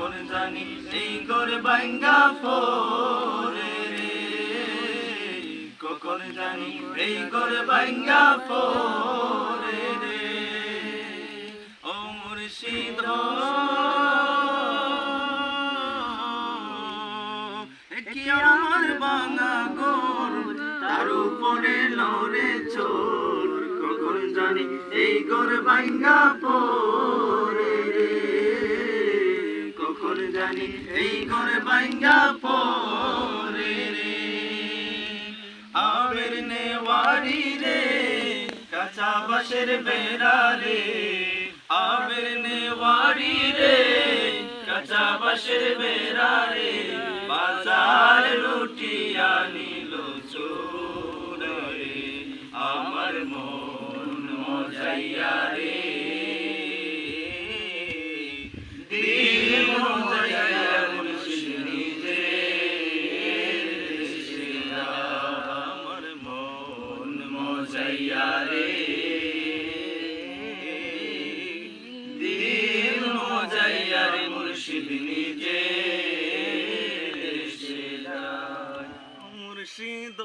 কখন জানি এই গোর বাঙ্গা পরে রে। কখন জানি এই গোর বাঙ্গা পরে রে। ও মুর্শিদ কি আমার বাঙা গোর তার উপরে লড়ে চোর। কখন জানি এই গোর বাঙ্গা পরে এই গোর বাঙ্গা পরে রে। আবের নেওয়ারি রে, কাঁচা বাসের বেড়া রে। আবের নেওয়ারি রে, কাঁচা বাসের বেড়া রে। বাজার লুটিয়া নিল চোর আমার মন মজাইয়া রে। ইয়ারে দিল মজাইয়ার মুর্শিদ নিজে মুর্শিদ